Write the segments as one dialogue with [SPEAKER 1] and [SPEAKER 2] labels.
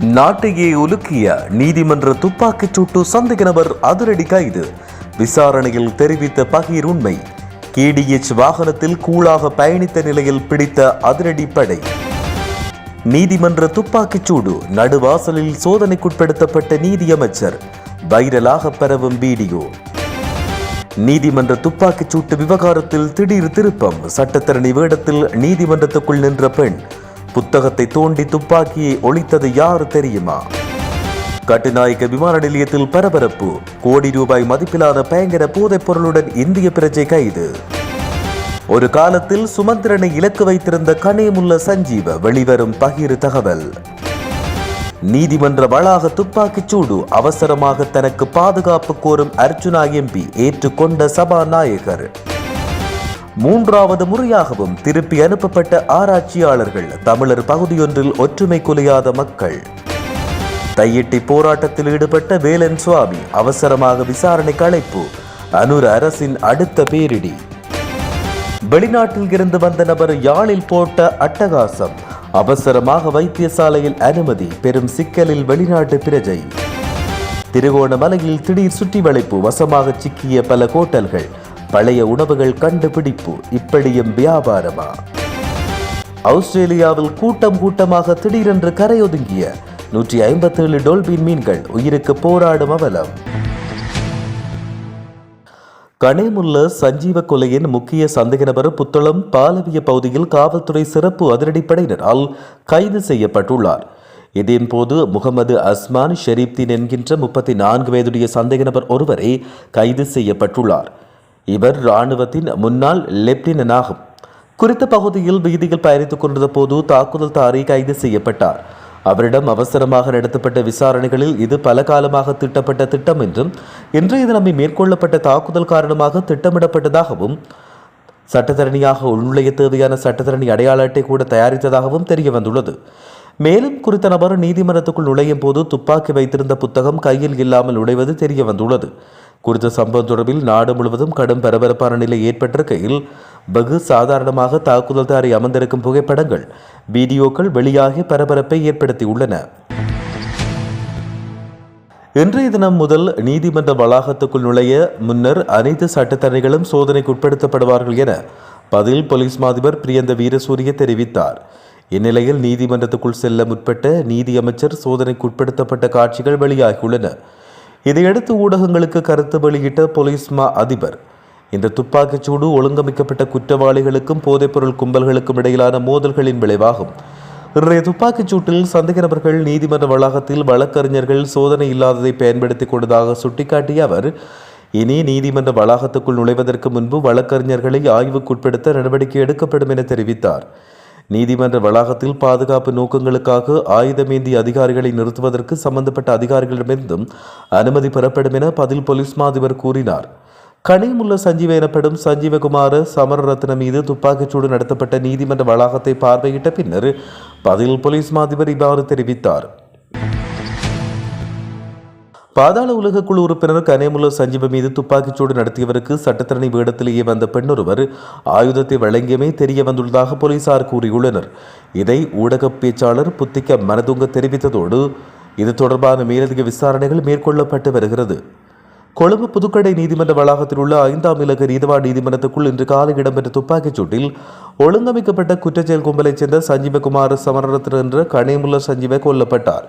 [SPEAKER 1] நாட்டையே உலுக்கிய நீதிமன்ற துப்பாக்கிச் சூட்டு சந்தேக நபர் அதிரடி கைது. விசாரணையில் தெரிவித்த பகீர் உண்மை கேடிஎச் வாகனத்தில் கூலாக பயணித்த நிலையில் பிடித்த அதிரடி படை. நீதிமன்ற துப்பாக்கிச் சூடு நடுவாசலில் சோதனைக்குட்படுத்தப்பட்ட நீதியமைச்சர் வைரலாக பரவும் வீடியோ. நீதிமன்ற துப்பாக்கிச் சூட்டு விவகாரத்தில் திடீர் திருப்பம் சட்டத்தரணி வேடத்தில் நீதிமன்றத்துக்குள் நின்ற பெண் புத்தகத்தை தோண்டி துப்பாக்கியை ஒழித்தது யார் தெரியுமா? கட்டுநாயக்க விமான நிலையத்தில் பரபரப்பு. கோடி ரூபாய் மதிப்பிலான பயங்கர போதைப் பொருளுடன் இந்திய பிரஜை கைது. ஒரு காலத்தில் சுமந்திரனை இலக்கு வைத்திருந்த கனேமுல்ல சஞ்சீவ வெளிவரும் பகிர் தகவல். நீதிமன்ற வளாக துப்பாக்கிச் சூடு அவசரமாக தனக்கு பாதுகாப்பு கோரும் அர்ஜுனா எம்பி ஏற்றுக்கொண்ட சபாநாயகர். மூன்றாவது முறையாகவும் திருப்பி அனுப்பப்பட்ட ஆராய்ச்சியாளர்கள் தமிழர் பகுதியொன்றில் ஒற்றுமை குலையாத மக்கள். தையிட்டி போராட்டத்தில் ஈடுபட்ட வேலன் சுவாமி அவசரமாக விசாரணை அழைப்பு அனுர அரசின் அடுத்த பேரிடி. வெளிநாட்டில் இருந்து வந்த நபர் யாழில் போட்ட அட்டகாசம் அவசரமாக வைத்தியசாலையில் அனுமதி பெரும் சிக்கலில் வெளிநாட்டு பிரஜை. திருகோணமலையில் திடீர் சுற்றி வளைப்பு வசமாக சிக்கிய பல ஹோட்டல்கள் பழைய உணவுகள் கண்டுபிடிப்பு இப்படியும் வியாபாரமா? ஆஸ்திரேலியாவில் கூட்டம் கூட்டமாக திடீரென்று கரையொதுங்கிய நூற்றி ஐம்பத்தேழு டோல்பின் மீன்கள் உயிருக்கு போராடும் அவலம். கனேமுல்ல சஞ்சீவ கொலையின் முக்கிய சந்தேக நபர் புத்தளம் பாலவிய பகுதியில் காவல்துறை சிறப்பு அதிரடிப்படையினரால் கைது செய்யப்பட்டுள்ளார். இதன்போது முகமது அஸ்மான் ஷெரீப்தீன் என்கின்ற முப்பத்தி நான்கு வயதுடைய சந்தேக நபர் ஒருவரே கைது செய்யப்பட்டுள்ளார். இவர் இராணுவத்தின் முன்னாள் லெப்டினன் ஆகும் குறித்த பகுதியில் வீதியில் பயணித்துக் கொண்டிருந்த போது தாக்குதல் தாரி கைது செய்யப்பட்டார். அவரிடம் அவசரமாக நடத்தப்பட்ட விசாரணைகளில் இது பல காலமாக திட்டப்பட்ட திட்டம் என்றும் இன்றைய தினமே மேற்கொள்ளப்பட்ட தாக்குதல் காரணமாக திட்டமிடப்பட்டதாகவும் சட்டத்தரணியாக உள்நுழைய தேவையான சட்டத்தரணி அடையாள அட்டை கூட தயாரித்ததாகவும் தெரிய வந்துள்ளது மேலும் குறித்த நபர் நீதிமன்றத்துக்குள் நுழையும் போது துப்பாக்கி வைத்திருந்த புத்தகம் கையில் இல்லாமல் நுழைவது தெரிய வந்துள்ளது குறித்த சம்பவம் தொடர்பில் நாடு முழுவதும் கடும் பரபரப்பான நிலை ஏற்பட்டிருக்கையில் வெகு சாதாரணமாக தாக்குதல்தாரி அமர்ந்திருக்கும் புகைப்படங்கள் வீடியோக்கள் வெளியாகி பரபரப்பை ஏற்படுத்தியுள்ளன. இன்றைய தினம் முதல் நீதிமன்ற வளாகத்துக்குள் நுழைய முன்னர் அனைத்து சட்டத்தரணிகளும் சோதனைக்கு உட்படுத்தப்படுவார்கள் என பதில் போலீஸ் மாதிபர் பிரியந்த வீரசூரிய தெரிவித்தார். இந்நிலையில் நீதிமன்றத்துக்குள் செல்ல முற்பட்ட நீதி அமைச்சர் சோதனைக்கு உட்படுத்தப்பட்ட காட்சிகள் வெளியாகியுள்ளன. இதையடுத்து ஊடகங்களுக்கு கருத்து வெளியிட்ட போலீஸ் மா அதிபர். இந்த துப்பாக்கிச் சூடு ஒழுங்கமைக்கப்பட்ட குற்றவாளிகளுக்கும் போதைப்பொருள் கும்பல்களுக்கும் இடையிலான மோதல்களின் விளைவாகும். இன்றைய துப்பாக்கிச் சூட்டில் சந்தேக நபர்கள் நீதிமன்ற வளாகத்தில் வழக்கறிஞர்கள் சோதனை இல்லாததை பயன்படுத்திக் கொண்டதாக சுட்டிக்காட்டிய அவர் இனி நீதிமன்ற வளாகத்துக்குள் நுழைவதற்கு முன்பு வழக்கறிஞர்களை ஆய்வுக்குட்படுத்த நடவடிக்கை எடுக்கப்படும் என தெரிவித்தார். நீதிமன்ற வளாகத்தில் பாதுகாப்பு நோக்கங்களுக்காக ஆயுதமேந்தி அதிகாரிகளை நிறுத்துவதற்கு சம்பந்தப்பட்ட அதிகாரிகளிடமிருந்தும் அனுமதி பெறப்படும் என பதில் போலீஸ் மாதிபர் கூறினார். கனிமுல்ல சஞ்சீவ எனப்படும் சஞ்சீவகுமார சமரரத்ன மீது துப்பாக்கிச்சூடு நடத்தப்பட்ட நீதிமன்ற வளாகத்தை பார்வையிட்ட பின்னர் பதில் போலீஸ் மாதிபர் இவ்வாறு தெரிவித்தார். பாதாள உலக குழு உறுப்பினர் கனேமுல்ல சஞ்சீவ மீது துப்பாக்கிச்சூடு நடத்தியவருக்கு சட்டத்தரணி வேடத்திலேயே வந்த பெண்ணொருவர் ஆயுதத்தை வழங்கியமே தெரிய வந்துள்ளதாக போலீசார் கூறியுள்ளனர். இதை ஊடக பேச்சாளர் புத்திக்க மனதுங்க தெரிவித்ததோடு இது தொடர்பான மேலதிக விசாரணைகள் மேற்கொள்ளப்பட்டு வருகிறது. கொழும்பு புதுக்கடை நீதிமன்ற வளாகத்தில் உள்ள ஐந்தாம் இலக்க நீதிவான் நீதிமன்றத்துக்குள் இன்று காலை இடம்பெற்ற துப்பாக்கிச் சூட்டில் ஒழுங்கமைக்கப்பட்ட குற்றச்செயல் கும்பலைச் சேர்ந்த சஞ்சீவகுமார் சமரரத்ன என்ற கனேமுல்ல சஞ்சீவ கொல்லப்பட்டார்.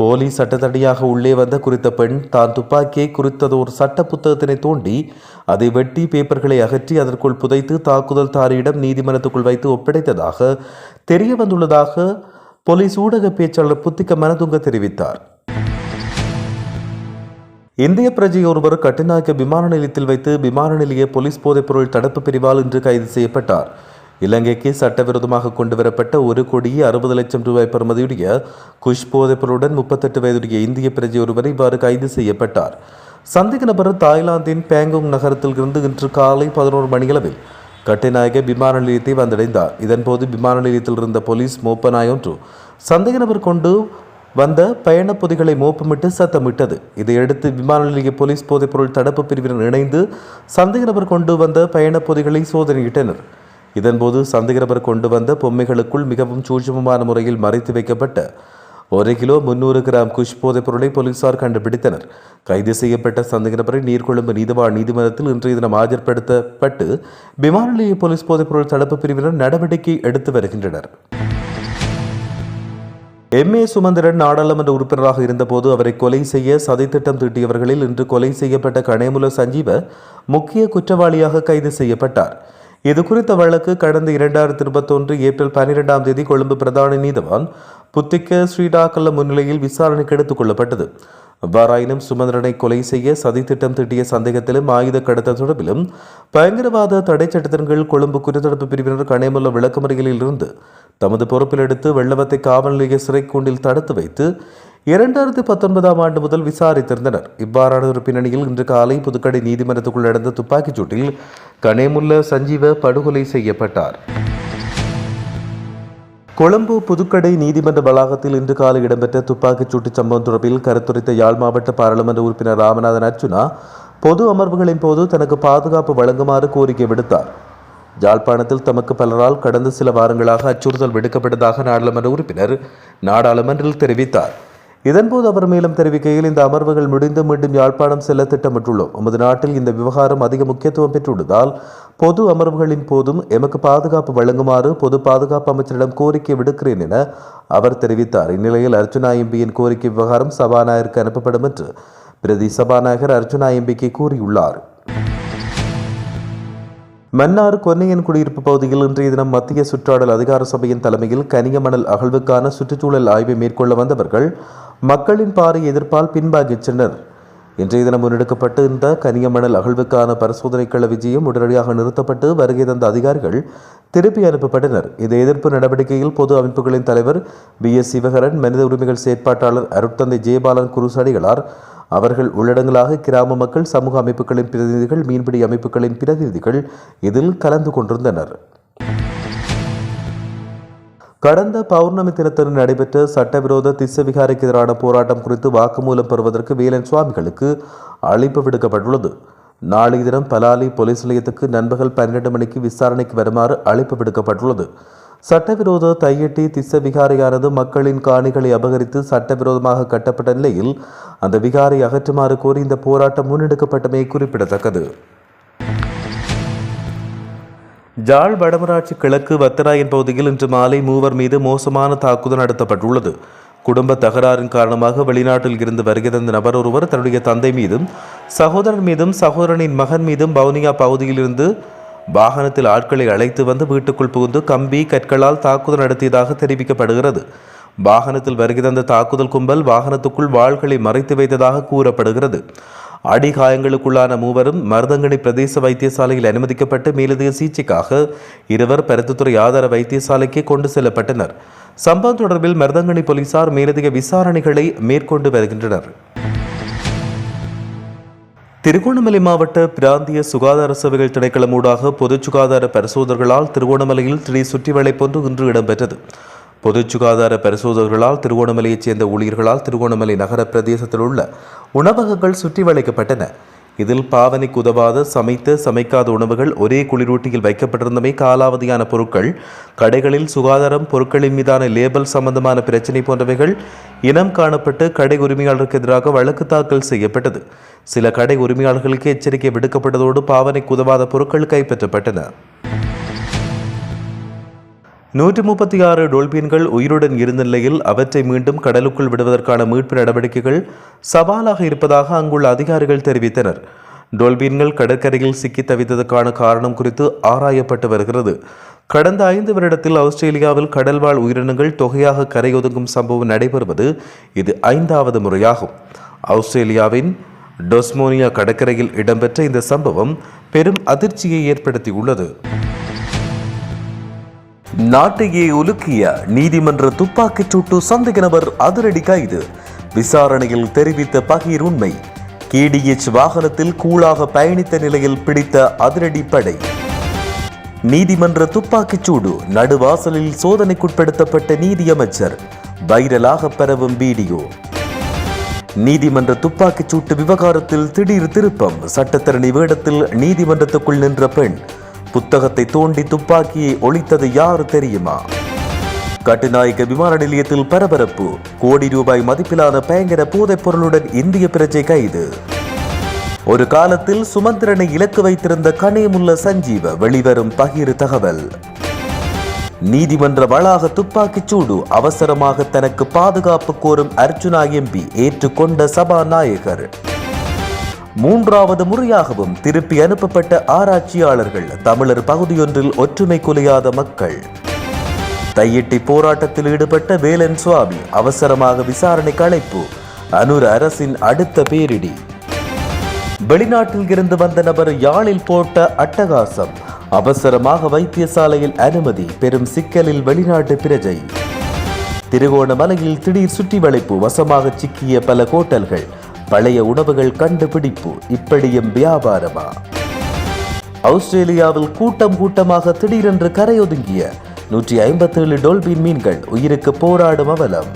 [SPEAKER 1] போலீஸ் சட்டத்தடியாக உள்ளே வந்த குறித்த பெண் தான் துப்பாக்கியை குறித்ததோர் சட்ட புத்தகத்தினை தோண்டி அதை வெட்டி பேப்பர்களை அகற்றி அதற்குள் புதைத்து தாக்குதல் தாரியிடம் நீதிமன்றத்துக்குள் வைத்து ஒப்படைத்ததாக தெரிய வந்துள்ளதாக போலீஸ் ஊடக பேச்சாளர் புத்திக்க மனதுங்க தெரிவித்தார். இந்திய பிரஜை ஒருவர் கட்டுநாயக்க விமான நிலையத்தில் வைத்து விமான நிலைய போலீஸ் போதைப்பொருள் தடுப்பு பிரிவால் இன்று கைது செய்யப்பட்டார். இலங்கைக்கு சட்டவிரோதமாக கொண்டு வரப்பட்ட ஒரு கோடியே அறுபது லட்சம் ரூபாய் பெறுமதியுடைய குஷ் போதைப்பொருளுடன் முப்பத்தெட்டு வயதுடைய இந்திய பிரஜை ஒருவர் இவ்வாறு கைது செய்யப்பட்டார். சந்தேக நபர் தாய்லாந்தின் பேங்கோங் நகரத்தில் இருந்து இன்று காலை பதினோரு மணியளவில் கட்டிநாயக விமான நிலையத்தை வந்தடைந்தார். இதன்போது விமான நிலையத்தில் இருந்த போலீஸ் மோப்பனாய் ஒன்று சந்தேக நபர் கொண்டு வந்த பயணப் பொதிகளை மோப்பமிட்டு சத்தமிட்டது. இதையடுத்து விமான நிலைய போலீஸ் போதைப்பொருள் தடுப்பு பிரிவினர் இணைந்து சந்தேக நபர் கொண்டு வந்த பயணப் பொதிகளை சோதனையிட்டனர். இதன்போது சந்தேகநபர் கொண்டு வந்த பொம்மைகளுக்குள் மிகவும் சூட்சமமான முறையில் மறைத்து வைக்கப்பட்ட ஒரு கிலோ முன்னூறு கிராம் குஷ் போதைப் பொருளை போலீசார் கண்டுபிடித்தனர். கைது செய்யப்பட்ட சந்தேக நபரை நீர்கொழும்பு நீதிவான் நீதிமன்றத்தில் இன்றைய தினம் ஆஜர்படுத்தப்பட்டு விமான நிலைய போலீஸ் போதைப்பொருள் தடுப்பு பிரிவினர் நடவடிக்கை எடுத்து வருகின்றனர். எம். ஏ. சுமந்திரன் நாடாளுமன்ற உறுப்பினராக இருந்தபோது அவரை கொலை செய்ய சதித்திட்டம் தீட்டியவர்களில் இன்று கொலை செய்யப்பட்ட கனேமுல சஞ்சீவ முக்கிய குற்றவாளியாக கைது செய்யப்பட்டார். இது குறித்த வழக்கு கடந்த இரண்டாயிரத்தி இருபத்தொன்று ஏப்ரல் பன்னிரெண்டாம் தேதி கொழும்பு பிரதான நீதவான் புத்திக்க ஸ்ரீடாக்கல்ல முன்னிலையில் விசாரணைக்கு எடுத்துக் கொள்ளப்பட்டது. அவ்வாறாயினும் சுமந்திரனை கொலை செய்ய சதித்திட்டம் திட்டிய சந்தேகத்திலும் ஆயுத கடத்தல் தொடர்பிலும் பயங்கரவாத தடை சட்டத்தின் கீழ் கொழும்பு குற்றத்தடுப்பு பிரிவினர் கணேமுள்ள விளக்கமறியலில் இருந்து தமது பொறுப்பில் எடுத்து வெள்ளவத்தை காவல் நிலைய சிறைக்கூண்டில் தடுத்து வைத்து இரண்டாயிரத்தி பத்தொன்பதாம் ஆண்டு முதல் விசாரித்திருந்தனர். இவ்வாறான ஒரு பின்னணியில் இன்று காலை புதுக்கடை நீதிமன்றத்துக்குள் நடந்த துப்பாக்கிச் கனேமுல்ல சஞ்சீவ படுகொலை செய்யப்பட்டார். கொழும்பு புதுக்கடை நீதிமன்ற வளாகத்தில் இன்று காலை இடம்பெற்ற துப்பாக்கிச் சூட்டு சம்பவம் தொடர்பில் கருத்துரைத்த யாழ் மாவட்ட பாராளுமன்ற உறுப்பினர் ராமநாதன் அர்ஜுனா பொது அமர்வுகளின் போது தனக்கு பாதுகாப்பு வழங்குமாறு கோரிக்கை விடுத்தார். யாழ்ப்பாணத்தில் தமக்கு பலரால் கடந்த சில வாரங்களாக அச்சுறுத்தல் விடுக்கப்பட்டதாக நாடாளுமன்ற உறுப்பினர் நாடாளுமன்றில் தெரிவித்தார். இதன்போது அவர் மேலும் தெரிவிக்கையில் இந்த அமர்வுகள் முடிந்து மீண்டும் யாழ்ப்பாணம் செல்ல திட்டமிட்டுள்ளோம். நமது நாட்டில் இந்த விவகாரம் அதிக முக்கியத்துவம் பெற்றுள்ளதால் பொது அமர்வுகளின் போதும் எமக்கு பாதுகாப்பு வழங்குமாறு பொது பாதுகாப்பு அமைச்சரிடம் கோரிக்கை விடுக்கிறேன் என அவர் தெரிவித்தார். இந்நிலையில் அர்ஜுனா எம்பியின் கோரிக்கை விவகாரம் சபாநாயகருக்கு அனுப்பப்படும் என்று பிரதி சபாநாயகர் அர்ஜுனா எம்பிக்கு கூறியுள்ளார். மன்னார் கொன்னையன் குடியிருப்பு பகுதியில் இன்றைய தினம் மத்திய சுற்றாடல் அதிகார சபையின் தலைமையில் கனியமணல் அகழ்வுக்கான சுற்றுச்சூழல் ஆய்வை மேற்கொள்ள வந்தவர்கள் மக்களின் பாறை எதிர்ப்பால் பின்வாங்கிச் சென்றனர். இன்றைய தினம் முன்னெடுக்கப்பட்டு இந்த கனியமணல் அகழ்வுக்கான பரிசோதனை கள விஜயம் உடனடியாக நிறுத்தப்பட்டு வருகை தந்த அதிகாரிகள் திருப்பி அனுப்பப்பட்டனர். இந்த எதிர்ப்பு நடவடிக்கையில் பொது அமைப்புகளின் தலைவர் பி. எஸ். சிவகரன் மனித உரிமைகள் செயற்பாட்டாளர் அருட்தந்தை ஜெயபாலன் குருசடிகளார் அவர்கள் உள்ளடங்களாக கிராம மக்கள் சமூக அமைப்புகளின் பிரதிநிதிகள் மீன்பிடி அமைப்புகளின் பிரதிநிதிகள் இதில் கலந்து கொண்டிருந்தனர். கடந்த பௌர்ணமி தினத்தன்று நடைபெற்ற சட்டவிரோத திசவிகாரிக்கு எதிரான போராட்டம் குறித்து வாக்குமூலம் பெறுவதற்கு வேலன் சுவாமிகளுக்கு அழைப்பு விடுக்கப்பட்டுள்ளது. நாளைய தினம் பலாலி போலீஸ் நிலையத்துக்கு நண்பகல் பன்னிரண்டு மணிக்கு விசாரணைக்கு வருமாறு அழைப்பு விடுக்கப்பட்டுள்ளது. சட்டவிரோத தையட்டி திச விகாரியானது மக்களின் காணிகளை அபகரித்து சட்டவிரோதமாக கட்டப்பட்ட நிலையில் அந்த விகாரை அகற்றுமாறு கோரி இந்த போராட்டம் முன்னெடுக்கப்பட்டமை குறிப்பிடத்தக்கது. ஜாழ் வடமராட்சி கிழக்கு வத்தராயன் பகுதியில் இன்று மாலை மூவர் மீது மோசமான தாக்குதல் நடத்தப்பட்டுள்ளது. குடும்ப தகராறின் காரணமாக வெளிநாட்டில் இருந்து வருகிறந்த நபர் ஒருவர் தன்னுடைய தந்தை மீதும் சகோதரன் மீதும் சகோதரனின் மகன் மீதும் பவுனியா பகுதியில் இருந்து வாகனத்தில் ஆட்களை அழைத்து வந்து வீட்டுக்குள் புகுந்து கம்பி கற்களால் தாக்குதல் நடத்தியதாக தெரிவிக்கப்படுகிறது. வாகனத்தில் வருகிறந்த தாக்குதல் கும்பல் வாகனத்துக்குள் வாள்களை மறைத்து வைத்ததாக கூறப்படுகிறது. அடிகாயங்களுக்குள்ளான மூவரும் மருதங்கனி பிரதேச வைத்தியசாலையில் அனுமதிக்கப்பட்டு மேலதிக சிகிச்சைக்காக இருவர் பருத்தித்துறை ஆதார வைத்தியசாலைக்கு கொண்டு செல்லப்பட்டனர். சம்பவம் தொடர்பில் மருதங்கனி போலீசார் மேலதிக விசாரணைகளை மேற்கொண்டு வருகின்றனர். திருகோணமலை மாவட்ட பிராந்திய சுகாதார சேவைகள் திணைக்களம் ஊடாக பொது சுகாதார பரிசோதகர்களால் திருகோணமலையில் திடீர் சுற்றி போன்று இன்று இடம்பெற்றது. பொது சுகாதார பரிசோதகர்களால் திருகோணமலையைச் சேர்ந்த ஊழியர்களால் திருகோணமலை நகர பிரதேசத்தில் உள்ள உணவகங்கள் சுற்றி வளைக்கப்பட்டன. இதில் பாவனைக்கு உதவாத சமைத்த சமைக்காத உணவுகள் ஒரே குளிரூட்டியில் வைக்கப்பட்டிருந்தமை காலாவதியான பொருட்கள் கடைகளில் சுகாதாரம் பொருட்களின் மீதான லேபல் சம்பந்தமான பிரச்சினை போன்றவைகள் இனம் காணப்பட்டு கடை உரிமையாளருக்கு எதிராக வழக்கு தாக்கல் செய்யப்பட்டது. சில கடை உரிமையாளர்களுக்கு எச்சரிக்கை விடுக்கப்பட்டதோடு பாவனைக்கு உதவாத பொருட்கள் கைப்பற்றப்பட்டன. நூற்றி முப்பத்தி ஆறு டொல்பின்கள் உயிருடன் இருந்த நிலையில் அவற்றை மீண்டும் கடலுக்குள் விடுவதற்கான மீட்பு நடவடிக்கைகள் சவாலாக இருப்பதாக அங்குள்ள அதிகாரிகள் தெரிவித்தனர். டொல்பின்கள் கடற்கரையில் சிக்கி தவித்ததற்கான காரணம் குறித்து ஆராயப்பட்டு வருகிறது. கடந்த ஐந்து வருடத்தில் ஆஸ்திரேலியாவில் கடல்வாழ் உயிரினங்கள் தொகையாக கரையொதுங்கும் சம்பவம் நடைபெறுவது இது ஐந்தாவது முறையாகும். ஆஸ்திரேலியாவின் டொஸ்மோனியா கடற்கரையில் இடம்பெற்ற இந்த சம்பவம் பெரும் அதிர்ச்சியை ஏற்படுத்தியுள்ளது. நாட்டையே உலுக்கிய நீதிமன்ற துப்பாக்கிச் சூட்டு சந்தேக நபர் அதிரடி கைது. விசாரணையில் தெரிவித்த பகீர் உண்மை கேடிஎச் வாகனத்தில் கூலாக பயணித்த நிலையில் பிடித்த அதிரடி படை. நீதிமன்ற துப்பாக்கிச் சூடு நடுவாசலில் சோதனைக்குட்படுத்தப்பட்ட நீதியமைச்சர் வைரலாக பரவும் வீடியோ. நீதிமன்ற துப்பாக்கிச் சூட்டு விவகாரத்தில் திடீர் திருப்பம் சட்டத்தரணி வேடத்தில் நீதிமன்றத்துக்குள் நின்ற பெண் புத்தகத்தை தோண்டி துப்பாக்கியை ஒழித்தது யார் தெரியுமா? கட்டுநாயக்க விமான நிலையத்தில் பரபரப்பு. கோடி ரூபாய் மதிப்பிலான பயங்கர போதைப் பொருளுடன் இந்திய பிரஜை கைது. ஒரு காலத்தில் சுமந்திரனை இலக்கு வைத்திருந்த கனேமுல்ல சஞ்சீவ வெளிவரும் பகிர் தகவல். நீதிமன்ற வளாக துப்பாக்கிச் சூடு அவசரமாக தனக்கு பாதுகாப்பு கோரும் அர்ஜுனா எம்பி ஏற்றுக்கொண்ட சபாநாயகர். மூன்றாவது முறையாகவும் திருப்பி அனுப்பப்பட்ட ஆராய்ச்சியாளர்கள் தமிழர் பகுதியொன்றில் ஒற்றுமை குலையாத மக்கள். தையிட்டி போராட்டத்தில் ஈடுபட்ட வேலன் சுவாமி அவசரமாக விசாரணை அழைப்பு. அனுர் அரசின் அடுத்த பேரிடி. வெளிநாட்டில் இருந்து வந்த நபர் யாழில் போட்ட அட்டகாசம். அவசரமாக வைத்தியசாலையில் அனுமதி பெரும் சிக்கலில் வெளிநாட்டு பிரஜை. திருகோணமலையில் திடீர் சுற்றி வளைப்பு வசமாக சிக்கிய பல ஹோட்டல்கள் பழைய உணவுகள் கண்டுபிடிப்பு. இப்படியும் வியாபாரமா? ஆஸ்திரேலியாவில் கூட்டம் கூட்டமாக திடீரென்று கரையொதுங்கிய நூற்றி ஐம்பத்தேழு டோல்பின் மீன்கள் உயிருக்கு போராடும் அவலம்.